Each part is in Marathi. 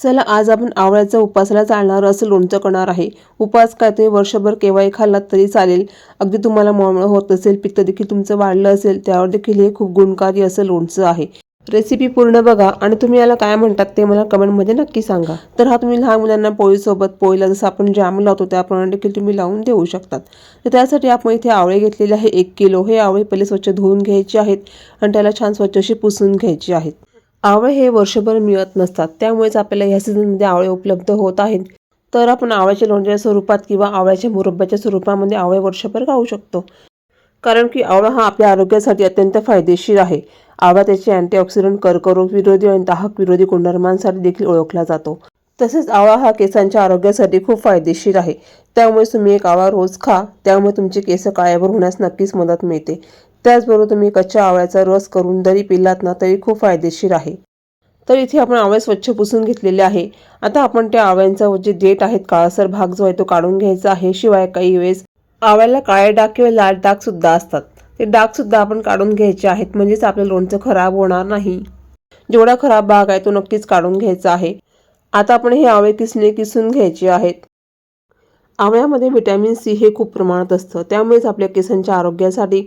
चला आज आपण आवळ्याचा उपासाला चालणारं असं लोणचं करणार आहे. उपास काय तुम्ही वर्षभर केव्हाही खाल्लात तरी चालेल. अगदी तुम्हाला मळमळ होत असेल पित्त देखील तुमचं वाढलं असेल त्यावर देखील हे खूप गुणकारी असं लोणचं आहे. रेसिपी पूर्ण बघा आणि तुम्ही याला काय म्हणतात ते मला कमेंटमध्ये नक्की सांगा. तर हा तुम्ही लहान मुलांना पोळीसोबत पोळीला जसं आपण जॅम लावतो त्याप्रमाणे देखील तुम्ही लावून देऊ शकतात. तर त्यासाठी आपण इथे आवळे घेतलेले आहे एक किलो. हे आवळे पहिले स्वच्छ धुवून घ्यायचे आहेत आणि त्याला छान स्वच्छ अशी पुसून घ्यायची आहेत. आवळे हे वर्षभर मिळत नसतात. त्यामुळेच आपल्याला ह्या सीझनमध्ये आवळे उपलब्ध होत आहेत. तर आपण आवळ्याच्या लोणच्या स्वरूपात किंवा आवळ्याच्या मुरब्ब्याच्या स्वरूपामध्ये आवळे वर्षभर खाऊ शकतो. कारण की आवळा हा आपल्या आरोग्यासाठी अत्यंत फायदेशीर आहे. आवळा त्याचे अँटीऑक्सिडंट कर्करोग विरोधी आणि दाहक विरोधी गुणधर्मांसाठी देखील ओळखला जातो. तसेच आवळा हा केसांच्या आरोग्यासाठी खूप फायदेशीर आहे. त्यामुळे तुम्ही एक आवळा रोज खा. त्यामुळे तुमचे केस काळ्यावर होण्यास नक्कीच मदत मिळते. त्याचबरोबर तुम्ही कच्च्या आवळ्याचा रस करून जरी पिलात ना तरी खूप फायदेशीर आहे. तर इथे आपण आवळे स्वच्छ पुसून घेतलेले आहे. आता आपण त्या आवळ्यांचा जे देठ आहेत काळासर भाग जो आहे तो काढून घ्यायचा आहे. शिवाय काही वेळेस आवळ्याला काळे डाग किंवा लाल डाग सुद्धा असतात. ते डाग सुद्धा आपण काढून घ्यायचे आहेत म्हणजेच आपलं लोणचं खराब होणार नाही. जेवढा खराब भाग आहे तो नक्कीच काढून घ्यायचा आहे. आता आपण हे आवळे किसणे किसून घ्यायचे आहेत. आवळ्यामध्ये व्हिटॅमिन सी हे खूप प्रमाणात असतं. त्यामुळेच आपल्या केसांच्या आरोग्यासाठी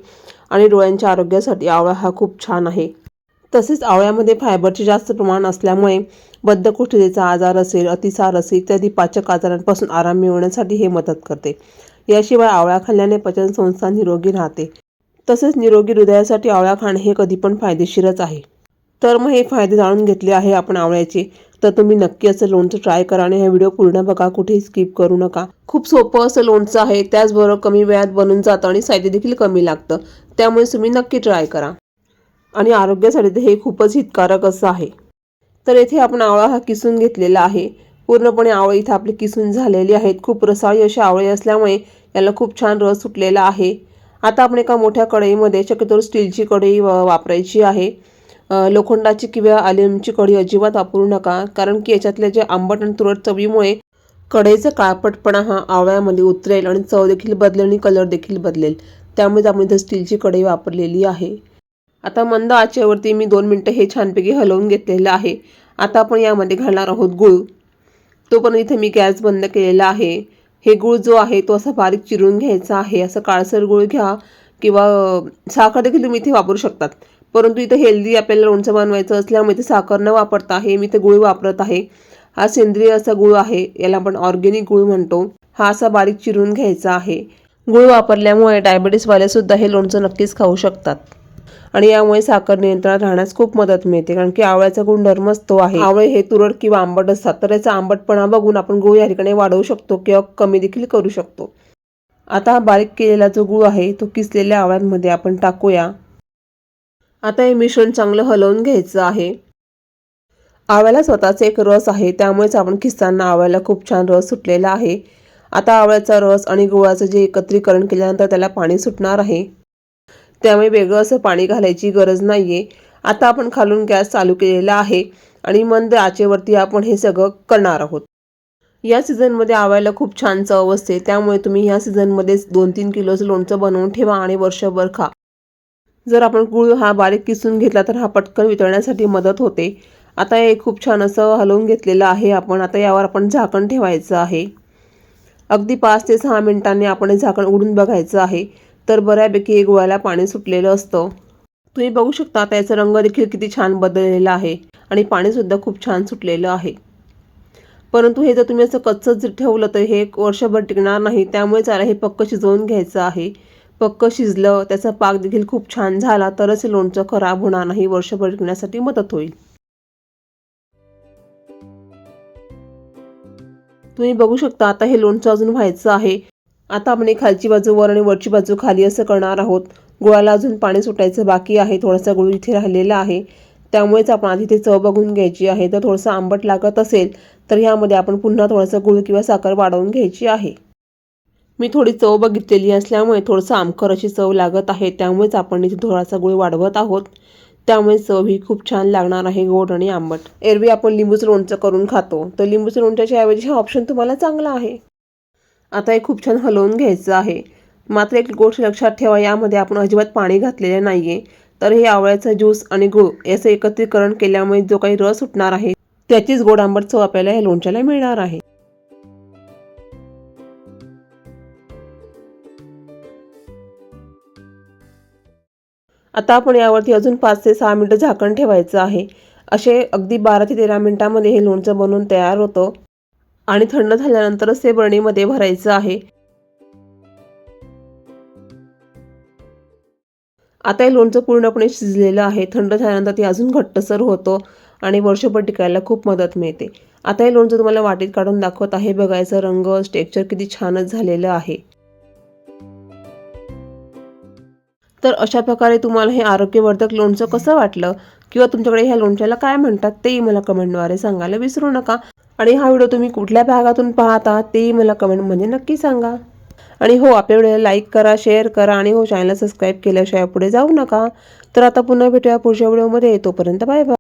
आणि डोळ्यांच्या आरोग्यासाठी आवळा हा खूप छान आहे. तसेच आवळ्यामध्ये फायबरचे जास्त प्रमाण असल्यामुळे बद्धकोष्ठतेचा आजार असेल अतिसार असेल इत्यादी पाचक आजारांपासून आराम मिळवण्यासाठी हे मदत करते. याशिवाय आवळा खाल्ल्याने पचनसंस्था निरोगी राहते. तसेच निरोगी हृदयासाठी आवळा खाणे हे कधी पण फायदेशीरच आहे. तर मग हे फायदे जाणून घेतले आहे आपण आवळ्याचे. तर तुम्ही नक्की असं लोणचं ट्राय करा आणि हा व्हिडिओ पूर्ण बघा कुठेही स्किप करू नका. खूप सोपं असं लोणचं आहे त्याचबरोबर कमी वेळात बनून जातं आणि साहित्य देखील कमी लागतं. त्यामुळे तुम्ही नक्की ट्राय करा. आणि आरोग्यासाठी तर हे खूपच हितकारक असं आहे. तर येथे आपण आवळा हा किसून घेतलेला आहे. पूर्णपणे आवळे इथे आपली किसून झालेली आहेत. खूप रसाळी अशी आवळे असल्यामुळे याला खूप छान रस सुटलेला आहे. आता आपण एका मोठ्या कढईमध्ये शक्यतो स्टीलची कढई वापरायची आहे. लोखंडाची किंवा अल्युमिनियमची कढी अजिबात वापरू नका. कारण की याच्यातल्या जे आंबट आणि तुरट चवीमुळे कढईचा काळपटपणा हा आवळ्यामध्ये उतरेल आणि चव देखील बदलेल आणि कलर देखील बदलेल. त्यामुळे आपण इथं स्टीलची कढई वापरलेली आहे. आता मंद आचेवरती मी दोन मिनटं हे छानपैकी हलवून घेतलेलं आहे. आता आपण यामध्ये घालणार आहोत गूळ. तो पण इथे मी गॅस बंद केलेला आहे. हे गूळ जो आहे तो असा बारीक चिरून घ्यायचा आहे. असं काळसर गूळ घ्या किंवा साखर देखील तुम्ही इथे वापरू शकतात. परंतु इथं हेल्दी आपल्याला लोणचं बनवायचं असल्यामुळे इथे साखर न वापरता हे मी इथे गूळ वापरत आहे. हा सेंद्रिय असा गुळ आहे. याला आपण ऑर्गेनिक गूळ म्हणतो. हा असा बारीक चिरून घ्यायचा आहे. गूळ वापरल्यामुळे डायबिटीसवालेसुद्धा हे लोणचं नक्कीच खाऊ शकतात. आणि यामुळे साखर नियंत्रणात राहण्यास खूप मदत मिळते. कारण की आवळ्याचा गुणधर्मच तो आहे. आवळे हे तुरट किंवा आंबट असतात. तर याचा आंबटपणा बघून आपण गुळ या ठिकाणी वाढवू शकतो किंवा कमी देखील करू शकतो. आता बारीक केलेला जो गुळ आहे तो किसलेल्या आवळ्यांमध्ये आपण टाकूया. आता हे मिश्रण चांगलं हलवून घ्यायचं आहे. आवळ्याला स्वतःचा एक रस आहे त्यामुळेच आपण खिस्तांना आवळ्याला खूप छान रस सुटलेला आहे. आता आवळ्याचा रस आणि गुळाचं जे एकत्रीकरण केल्यानंतर त्याला पाणी सुटणार आहे. त्यामुळे वेगळं असं पाणी घालायची गरज नाही आहे आता आपण खालून गॅस चालू केलेला आहे आणि मंद आचेवरती आपण हे सगळं करणार आहोत. या सीझनमध्ये आवळ्याला खूप छान चव असते त्यामुळे तुम्ही ह्या सीझनमध्येच दोन तीन किलोचं लोणचं बनवून ठेवा आणि वर्षभर खा. जर आपण गूळ हा बारीक किसून घेतला तर हा पटकन वितळण्यासाठी मदत होते. आता हे खूप छान असं हलवून घेतलेलं आहे. आपण आता यावर आपण झाकण ठेवायचं आहे. अगदी पाच ते सहा मिनिटांनी आपण हे झाकण उघडून बघायचं आहे. तर बऱ्यापैकी हे गुळाला पाणी सुटलेलं असतं. तुम्ही बघू शकता आता याचा रंग देखील किती छान बदललेला आहे आणि पाणीसुद्धा खूप छान सुटलेलं आहे. परंतु हे जर तुम्ही असं कच्चं जर ठेवलं तर हे एक वर्षभर टिकणार नाही. त्यामुळे त्याला हे पक्क शिजवून घ्यायचं आहे. पक्क शिजलं त्याचा पाक देखील खूप छान झाला तरच हे लोणचं खराब होणार नाही. वर्षभर टिकण्यासाठी मदत होईल. तुम्ही बघू शकता आता हे लोणचं अजून व्हायचं आहे. आता आपण खालची बाजू वर आणि वरची बाजू खाली असं करणार आहोत. गुळाला अजून पाणी सुटायचं बाकी आहे. थोडासा गुळ इथे राहिलेला आहे. त्यामुळेच आपण आधी ते चव बघून घ्यायची आहे. तर थोडंसं आंबट लागत असेल तर ह्यामध्ये आपण पुन्हा थोडंसं गुळ किंवा साखर वाढवून घ्यायची आहे. मी थोडी चव बघितलेली असल्यामुळे थोडंसं आमखर अशी चव लागत आहे त्यामुळेच आपण इथे थोडासा गुळ वाढवत आहोत. त्यामुळे चव ही खूप छान लागणार आहे गोड आणि आंबट. एरवी आपण लिंबूचं लोणचं करून खातो. तर लिंबूचं लोणच्याच्या ऐवजी हा ऑप्शन तुम्हाला चांगला आहे. आता हे खूप छान हलवून घ्यायचं आहे. मात्र एक गोष्ट लक्षात ठेवा यामध्ये आपण अजिबात पाणी घातलेले नाही आहे तर हे आवळ्याचा ज्यूस आणि गुळ याचं एकत्रीकरण केल्यामुळे जो काही रस सुटणार आहे त्याचीच गोड आंबट चव आपल्याला या लोणच्याला मिळणार आहे. आता आपण यावरती अजून पाच ते सहा मिनटं झाकण ठेवायचं आहे. असे अगदी बारा ते तेरा मिनटामध्ये हे लोणचं बनवून तयार होतं आणि थंड झाल्यानंतरच ते बरणीमध्ये भरायचं आहे. आता हे लोणचं पूर्णपणे शिजलेलं आहे. थंड झाल्यानंतर ते अजून घट्टसर होतं आणि वर्षभर टिकायला खूप मदत मिळते. आता हे लोणचं तुम्हाला वाटीत काढून दाखवत आहे. बघायचं रंग टेक्स्चर किती छानच झालेलं आहे. तर अशा प्रकारे तुम्हाला हे आरोग्यवर्धक लोणचं कसं वाटलं? किंवा तुमच्याकडे ह्या लोणच्याला काय म्हणतात? तेही मला कमेंटद्वारे सांगायला विसरू नका. आणि हा व्हिडिओ तुम्ही कुठल्या भागातून पाहता? तेही मला कमेंटमध्ये नक्की सांगा. आणि हो आपल्या व्हिडिओला लाईक करा शेअर करा आणि हो चॅनलला सबस्क्राईब केल्याशिवाय पुढे जाऊ नका. तर आता पुन्हा भेटूया पुढच्या व्हिडिओमध्ये. तोपर्यंत बाय बाय